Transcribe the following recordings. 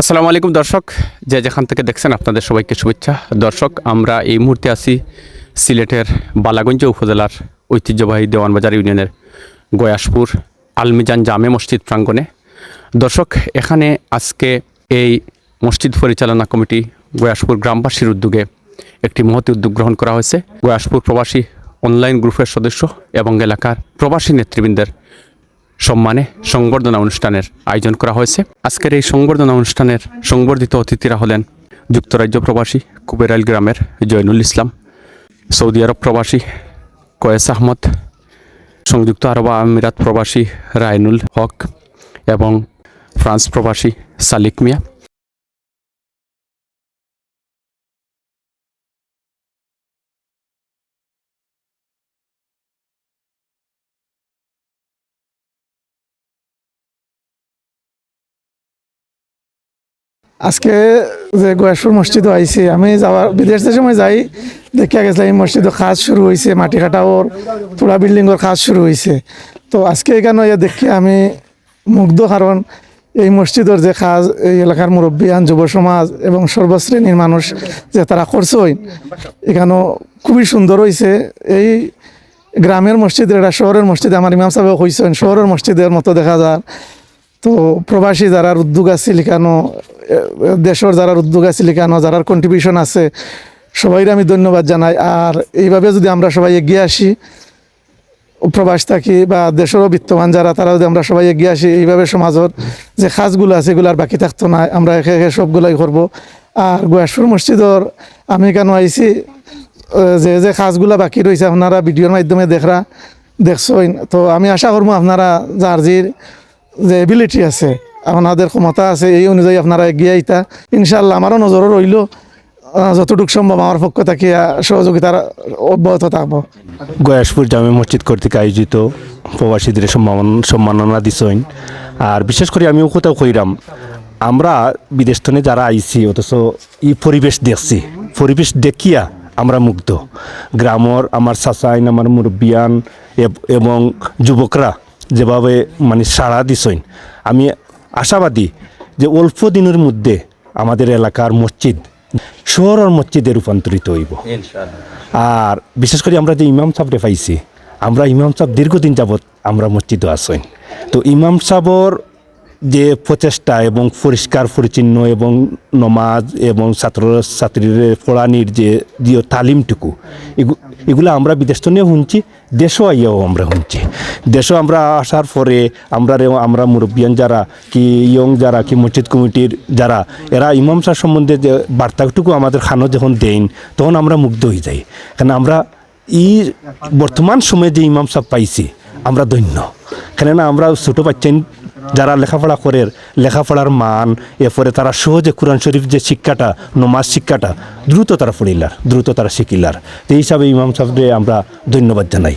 আসসালামু আলাইকুম দর্শক, যে যেখান থেকে দেখছেন আপনাদের সবাইকে শুভেচ্ছা। দর্শক, আমরা এই মুহূর্তে আছি সিলেটের বালাগঞ্জ উপজেলার ঐতিহ্যবাহী দেওয়ানবাজার ইউনিয়নের গয়াসপুর আলমিজান জামে মসজিদ প্রাঙ্গণে। দর্শক, এখানে আজকে এই মসজিদ পরিচালনা কমিটি গয়াসপুর গ্রামবাসীর উদ্যোগে একটি মহতি উদ্যোগ গ্রহণ করা হয়েছে। গয়াসপুর প্রবাসী অনলাইন গ্রুপের সদস্য এবং এলাকার প্রবাসী নেতৃবৃন্দের সম্মানে সংবর্ধনা অনুষ্ঠানের আয়োজন করা হয়েছে। আজকের এই সংবর্ধনা অনুষ্ঠানের সংবর্ধিত অতিথিরা হলেন যুক্তরাজ্য প্রবাসী কুবেরাইল গ্রামের জয়নুল ইসলাম, সৌদি আরব প্রবাসী কয়েস আহমদ, সংযুক্ত আরব আমিরাত প্রবাসী রায়নুল হক এবং ফ্রান্স প্রবাসী সালিক মিয়া। আজকে যে গয়াসপুর মসজিদে আইছি, আমি যাওয়ার বিদেশের সময় যাই, দেখিয়া গেছিলাম এই মসজিদে কাজ শুরু হয়েছে মাটি কাটাওর, পুরা বিল্ডিংয়ের কাজ শুরু হয়েছে তো আজকে এখানে ইয়া দেখি আমি মুগ্ধ, কারণ এই মসজিদের যে কাজ এই এলাকার মুরব্বিয়ান যুব সমাজ এবং সর্বশ্রেণীর মানুষ যে তারা করছে এখানেও খুবই সুন্দর হয়েছে এই গ্রামের মসজিদ, এটা শহরের মসজিদ, আমার ইমাম সাহেব কইছেন, শহরের মসজিদের মতো দেখা যায় তো প্রবাসী যারা উদ্যোগ আছে লিখানো দেশের যারা উদ্যোগ আছে লিখানো যারা কন্ট্রিবিউশন আছে সবাই আমি ধন্যবাদ জানাই। আর এইভাবে যদি আমরা সবাই এগিয়ে আসি, প্রবাস থাকি বা দেশেরও বিত্তমান যারা তারা যদি আমরা সবাই এগিয়ে আসি, এইভাবে সমাজের যে কাজগুলো আছে, এগুলো আর বাকি থাকতো না। আমরা একে একে সবগুলাই করব। আর গোয়াসপুর মসজিদর, আমি কেন আইছি যে যে কাজগুলো বাকি রয়েছে, আপনারা ভিডিওর মাধ্যমে দেখরা দেখছেন তো আমি আশা করব আপনারা যার যে এবিলিটি আছে আপনাদের ক্ষমতা আছে, এই অনুযায়ী আপনারা এগিয়ে আইতা। ইনশাল্লাহ আমারও নজরও রইল। যতটুকু সম্ভব আমার পক্ষ থেকে সহযোগিতার অব্যাহত থাকব। গয়াসপুর জামে মসজিদ কর্তৃক আয়োজিত প্রবাসীদের সম্মান সম্মাননা দিছইন আর বিশেষ করে আমিও কোথাও কইরাম, আমরা বিদেশ থেকে যারা আইছি, অথচ এই পরিবেশ দেখছি, পরিবেশ দেখিয়া আমরা মুগ্ধ। গ্রামর আমার চাচাইন, আমার মুরব্বিয়ান এবং যুবকরা যেভাবে মানে সাড়া দিছেন। আমি আশাবাদী যে অল্প দিনের মধ্যে আমাদের এলাকার মসজিদ শহরের মসজিদে রূপান্তরিত হইব। আর বিশেষ করে আমরা যে ইমাম সাহেবরে পাইছি আমরা ইমাম সাহেব দীর্ঘদিন যাবৎ আমরা মসজিদে আসেন তো ইমাম সাহেবর যে প্রচেষ্টা এবং পরিষ্কার, পরিচ্ছন্ন এবং নমাজ এবং ছাত্র ছাত্রীর পড়ানির যে যে তালিমটুকু এগুলো আমরা বিদেশ তো নিয়ে শুনছি, দেশও আইয়াও আমরা শুনছি। দেশও আমরা আসার পরে আমরা আমরা মুরব্বিয়ান যারা কি ইয়ং যারা, কি মসজিদ কমিটির যারা, এরা ইমাম সাহেব সম্বন্ধে যে বার্তাটুকু আমাদের খানো যখন দেন, তখন আমরা মুগ্ধ হয়ে যাই। কারণ আমরা ই বর্তমান সময়ে যে ইমাম সাহেব পাইছি, আমরা ধন্য। কেননা আমরা ছোটো বাচ্চা যারা লেখাপড়া করে, লেখাপড়ার মান, এরপরে তারা সহজে কোরআন শরীফ যে শিক্ষাটা, নমাজ শিক্ষাটা, দ্রুত তারা পড়িলার, দ্রুত তারা শিখিলার। তো এই হিসাবে ইমাম সাহেবরে আমরা ধন্যবাদ জানাই।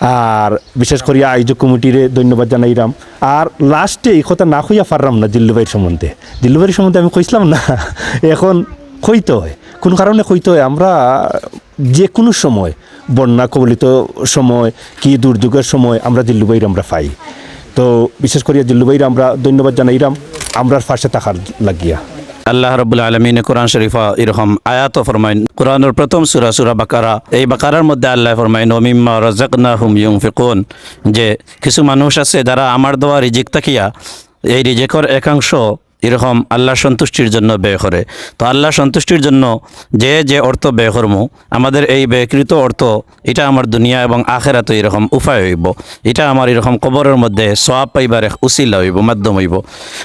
আর বিশেষ করে আয়োজক কমিটিরে ধন্যবাদ জানাইরাম আর লাস্টে এই কথা না কইয়া পারলাম না দিল্লুবাইয়ের সম্বন্ধে। দিল্লুবাইয়ের সম্বন্ধে আমি কইছিলাম না, এখন কইতে হয়। কোন কারণে কইতে হয়? আমরা যে কোনো সময়, বন্যা কবলিত সময় কি দুর্যোগের সময় আমরা দিল্লুবাইর আমরা পাই। তো বিশেষ করিয়া করে ভাইরা, আমরা ধন্যবাদ জানাইরাম। আমরার ফার্সে থাকার লাগিয়া। আল্লাহ রবুল্লা আলমিন কোরআন শরীফা এরকম আয়াত ফরমাইন। কোরআনের প্রথম সুরা সুরা বাকারা, এই বাকারার মধ্যে আল্লাহ ফরমাইন, ওমিম্মা রাজাকনা হুম ইউং ফিকুন যে কিছু মানুষ আছে যারা আমার দেওয়া রিজিক তাকিয়া এই রিজেকর একাংশ এরকম আল্লাহ সন্তুষ্টির জন্য ব্যয় করে। তো আল্লাহ সন্তুষ্টির জন্য যে যে অর্থ ব্যয় করব আমাদের এই ব্যয়কৃত অর্থ, এটা আমার দুনিয়া এবং আখেরাতে এরকম উপায় হইব। এটা আমার এরকম কবরের মধ্যে সোয়াব পাইবার এক উসিলা হইব, মাধ্যম হইব।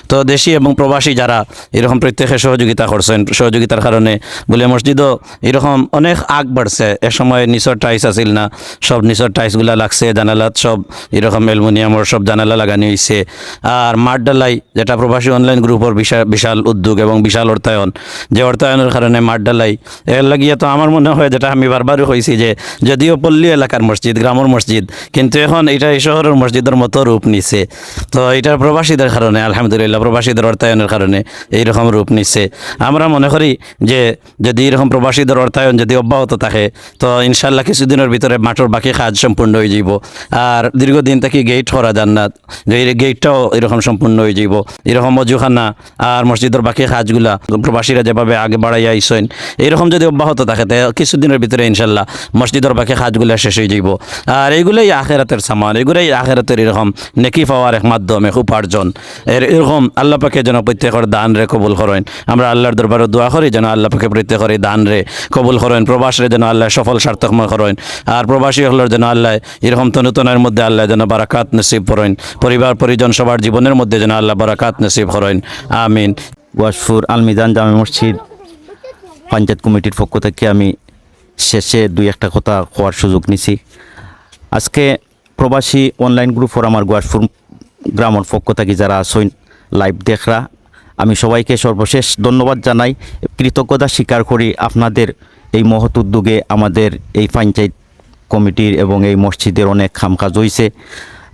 তো দেশি এবং প্রবাসী যারা এরকম প্রত্যেকে সহযোগিতা করছেন, সহযোগিতার কারণে বলে মসজিদও এরকম অনেক আগ বাড়ছে। এ সময় নিচর টাইস আছিল না, সব নিচর টাইসগুলা লাগছে, জানালাত সব এরকম অ্যালুমিনিয়ামর সব জানালা লাগানি হয়েছে আর মাঠ ডালাই যেটা প্রবাসী অনলাইন গ্রুপের বিশাল বিশাল উদ্যোগ এবং বিশাল অর্থায়ন। যে অর্থায়নের কারণে মাঠ ডালাই এর লাগিয়ে তো আমার মনে হয় যেটা আমি বারবারই হয়েছি যে যদিও পল্লী এলাকার মসজিদ, গ্রামের মসজিদ, কিন্তু এখন এটা এই শহরের মসজিদের মতো রূপ নিছে। তো এটা প্রবাসীদের কারণে, আলহামদুলিল্লাহ প্রবাসীদের অর্থায়নের কারণে এইরকম রূপ নিচ্ছে আমরা মনে করি যে যদি এরকম প্রবাসীদের অর্থায়ন যদি অব্যাহত থাকে, তো ইনশাল্লাহ কিছুদিনের ভিতরে মাঠের বাকি কাজ সম্পূর্ণ হয়ে যাব আর দীর্ঘদিন থেকে গেট করা জান্নাত যে গেটটাও এরকম সম্পূর্ণ হয়ে যাব এরকম অজুখানা আর মসজিদের বাকি কাজগুলা প্রবাসীরা যেভাবে আগে বাড়াইয়া আইসেন, এইরকম যদি অব্যাহত থাকে কিছুদিনের ভিতরে ইনশাল্লাহ মসজিদের বাকি কাজগুলা শেষ হয়ে যাইব। আর এইগুলাই আখেরাতের সামান এগুলাই আখেরাতের এরকম নেকি পাওয়ার এক মাধ্যম এক উপার্জন। এর এরকম আল্লাহ পাকে যেন প্রত্যেকের দান রে কবুল করেন। আমরা আল্লাহর দরবারে দোয়া করি যেন আল্লাহ পাকে প্রত্যেকের দান রে কবুল করেন, প্রবাসরে যেন আল্লাহ সফল সার্থকময় করেন, আর প্রবাসী হলের যেন আল্লাহ এরকম তনুতনের মধ্যে আল্লাহ যেন বারাকাত নসিব করেন। পরিবার, পরিজন সবার জীবনের মধ্যে যেন আল্লাহ বারাকাত নসিব করেন। আমিন। ওয়াশফুর আলমিদান জামে মসজিদ পঞ্চায়েত কমিটির পক্ষ থেকে আমি শেষে দুই একটা কথা হওয়ার সুযোগ নিছি। আজকে প্রবাসী অনলাইন গ্রুপ ফর আমার গোয়াশপুর গ্রামের পক্ষ থেকে যারা আসইন লাইভ দেখরা, আমি সবাইকে সর্বশেষ ধন্যবাদ জানাই। কৃতজ্ঞতা স্বীকার করি আপনাদের এই মহৎ উদ্যোগে আমাদের এই পঞ্চায়েত কমিটির এবং এই মসজিদের অনেক কাজ হয়েছে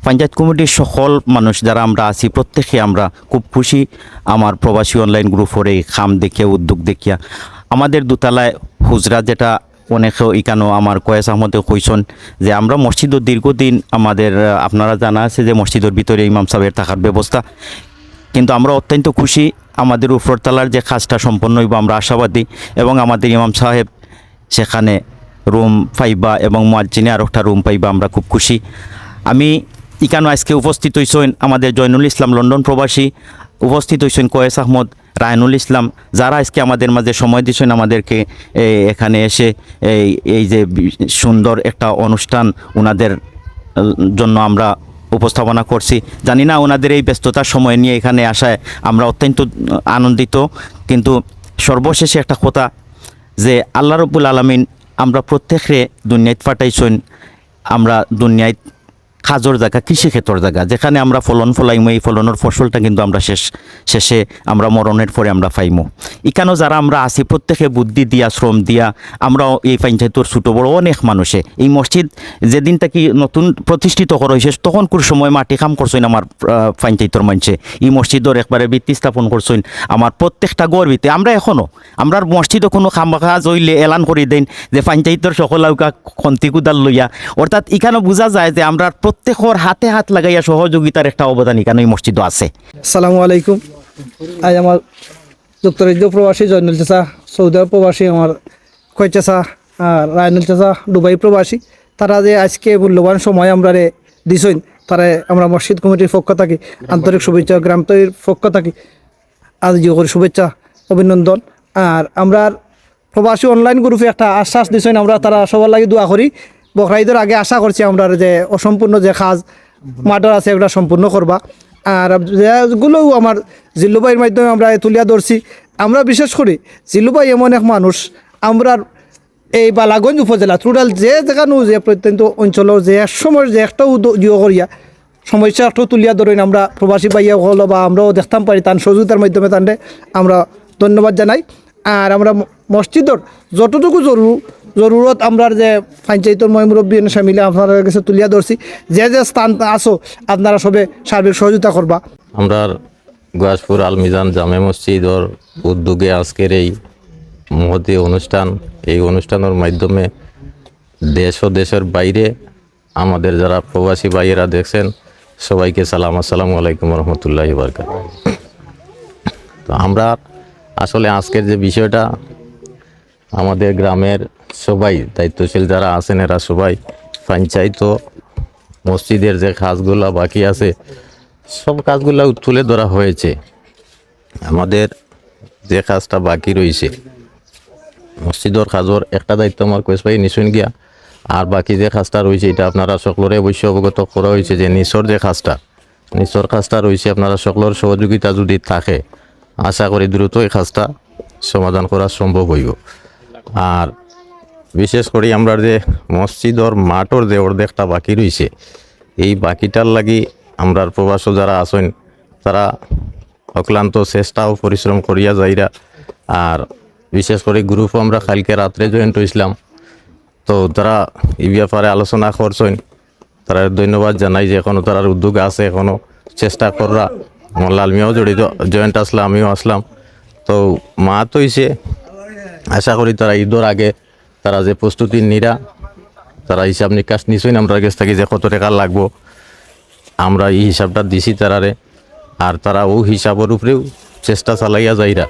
পঞ্চায়েত কমিটির সকল মানুষ যারা আমরা আছি, প্রত্যেকে আমরা খুব খুশি। আমার প্রবাসী অনলাইন গ্রুপের এই খাম দেখিয়া, উদ্যোগ দেখিয়া। আমাদের দোতলায় হুজরা যেটা অনেকে ইকানো আমার কয়েস আহমদে কইসন যে আমরা মসজিদের দীর্ঘদিন আমাদের, আপনারা জানা আছে যে মসজিদের ভিতরে ইমাম সাহেবের থাকার ব্যবস্থা। কিন্তু আমরা অত্যন্ত খুশি, আমাদের উপরতলার যে কাজটা সম্পন্ন হইব আমরা আশাবাদী এবং আমাদের ইমাম সাহেব সেখানে রুম পাইবা এবং মোয়াজ্জিনে আর একটা রুম পাইবা আমরা খুব খুশি। আমি ইকানো আজকে উপস্থিত হইছেন আমাদের জয়নুল ইসলাম লন্ডন প্রবাসী, উপস্থিত হইছেন কয়েস আহমদ, রায়নুল ইসলাম, যারা আজকে আমাদের মাঝে সময় দিচ্ছেন আমাদেরকে এখানে এসে এই এই যে সুন্দর একটা অনুষ্ঠান ওনাদের জন্য আমরা উপস্থাপনা করছি। জানি না ওনাদের এই ব্যস্ততার সময় নিয়ে এখানে আসায় আমরা অত্যন্ত আনন্দিত, কিন্তু সর্বশেষে একটা কথা যে আল্লাহ রব্বুল আলমিন আমরা প্রত্যেকরে দুনিয়াত পাঠাইছেন, আমরা দুনিয়ায় খাজর জায়গা, কৃষি ক্ষেত্র জায়গা, যেখানে আমরা ফলন ফলাইমো, এই ফলনের ফসলটা কিন্তু আমরা শেষ, শেষে আমরা মরণের পরে আমরা পাইমো এখানেও যারা আমরা আছি, প্রত্যেকে বুদ্ধি দিয়া, শ্রম দিয়া আমরাও এই পঞ্চায়েতর ছোটো বড় অনেক মানুষে। এই মসজিদ যেদিন থেকে নতুন প্রতিষ্ঠিত করা হয়েছে, তখন কোন সময় মাটি কাম করছেন আমার পঞ্চায়েতর মানুষে। এই মসজিদর একবারে ভিত্তি স্থাপন করছেন আমার প্রত্যেকটা গর্বিতে। আমরা এখনও আমরা মসজিদও কোনো কাজ হইলে এলান করে দেন যে পঞ্চায়েতর সকল খন্তি কুদাল লইয়া। অর্থাৎ এখানে বোঝা যায় যে আমরা প্রত্যেকর হাতে হাত লাগাইয়া সহযোগিতার একটা অবদান এখানে এই মসজিদও আছে? সালামু আলাইকুম। আজ আমার যুক্তরাজ্য প্রবাসী জয়নুল চাচা, সৌদি আরব প্রবাসী আমার খয় চাচা আর রায়নুল চাচা, দুবাই প্রবাসী। তারা যে আজকে মূল্যবান সময় আমরা রে দিছইন তারা আমরা মসজিদ কমিটির পক্ষ থাকি, আন্তরিক শুভেচ্ছা, গ্রাম তৈরির পক্ষ থাকি। আজ করে শুভেচ্ছা, অভিনন্দন। আর আমরা প্রবাসী অনলাইন গ্রুপে একটা আশ্বাস দিছেন, আমরা তারা সবার লাগে দোয়া করি। বকরাইদের আগে আশা করছি আমরা যে অসম্পূর্ণ যে কাজ মাটার আছে এগুলো সম্পূর্ণ করবা। আর যেগুলোও আমার জিল্লুবাইয়ের মাধ্যমে আমরা তুলিয়া ধরছি। আমরা বিশেষ করি জিল্লুবাই এমন এক মানুষ, আমরা এই বালাগঞ্জ উপজেলা টোটাল যে জায়গানো যে প্রত্যন্ত অঞ্চলের যে এক সময় যে একটা উদ্যোগ করিয়া, সমস্যা একটু তুলিয়া ধরেন আমরা প্রবাসী বাইয়া হলো বা আমরাও দেখতাম পারি, তার সহযোগিতার মাধ্যমে তান্ডে আমরা ধন্যবাদ জানাই। আর আমরা মসজিদর যতটুকু জরুর জরুরত আমরা যে পঞ্চায়েতর ময় মুরব্বী এনে মিলে আপনার কাছে তুলিয়া ধরছি। যে যে স্থান আসো আপনারা সবে সার্বিক সহযোগিতা করবা। আমরা গয়াসপুর আলমিজান জামে মসজিদর উদ্যোগে আজকের এই মহতি অনুষ্ঠান, এই অনুষ্ঠানের মাধ্যমে দেশ ও দেশের বাইরে আমাদের যারা প্রবাসী ভাইয়েরা দেখছেন, সবাইকে সালাম, আসসালামু আলাইকুম রহমতুল্লাহ বারকাত তো আমরা আসলে আজকের যে বিষয়টা, আমাদের গ্রামের সবাই, দায়িত্বশীল যারা আছেন এরা সবাই, পঞ্চায়েত, মসজিদের যে কাজগুলো বাকি আছে, সব কাজগুলো তুলে ধরা হয়েছে। আমাদের যে কাজটা বাকি রয়েছে, মসজিদর কাজর একটা দায়িত্ব আমার কোয়েস ভাই নিশুন গিয়া, আর বাকি যে কাজটা রয়েছে, এটা আপনারা সকলরে অবশ্যই অবগত করা হয়েছে যে নিচর যে কাজটা নিচর কাজটা রয়েছে আপনারা সকলের সহযোগিতা যদি থাকে, আশা করি দ্রুত এই কাজটা সমাধান করা সম্ভব হইব। আর বিশেষ করে আমরা যে মসজিদ মসজিদর মাঠর যে অর্ধেকটা বাকি রয়েছে এই বাকিটার লাগি আমরার প্রবাস যারা আছেন, তারা অক্লান্ত চেষ্টা ও পরিশ্রম করিয়া যাইরা। আর বিশেষ করে গ্রুপ আমরা কালকে রাত্রে জয়েন্ট হয়েছিলাম তো তারা এই ব্যাপারে আলোচনা করছেন। তারা ধন্যবাদ জানাই যে এখনও তারার উদ্যোগ আছে এখনও চেষ্টা কররা। আমার লালমিয়াও জড়িত জয়েন্ট আসলাম, আমিও আসলাম। তো মা তো হইছে, আশা করি তারা ঈদর আগে তারা যে প্রস্তুতি নিরা, তারা হিসাব নিকাশ নিশ্চয়ই আমরা কাছ থেকে যে কত টাকা লাগবো। আমরা এই হিসাবটা দিছি তারারে, আর তারা ও হিসাবের উপরেও চেষ্টা চালাইয়া যাইরা।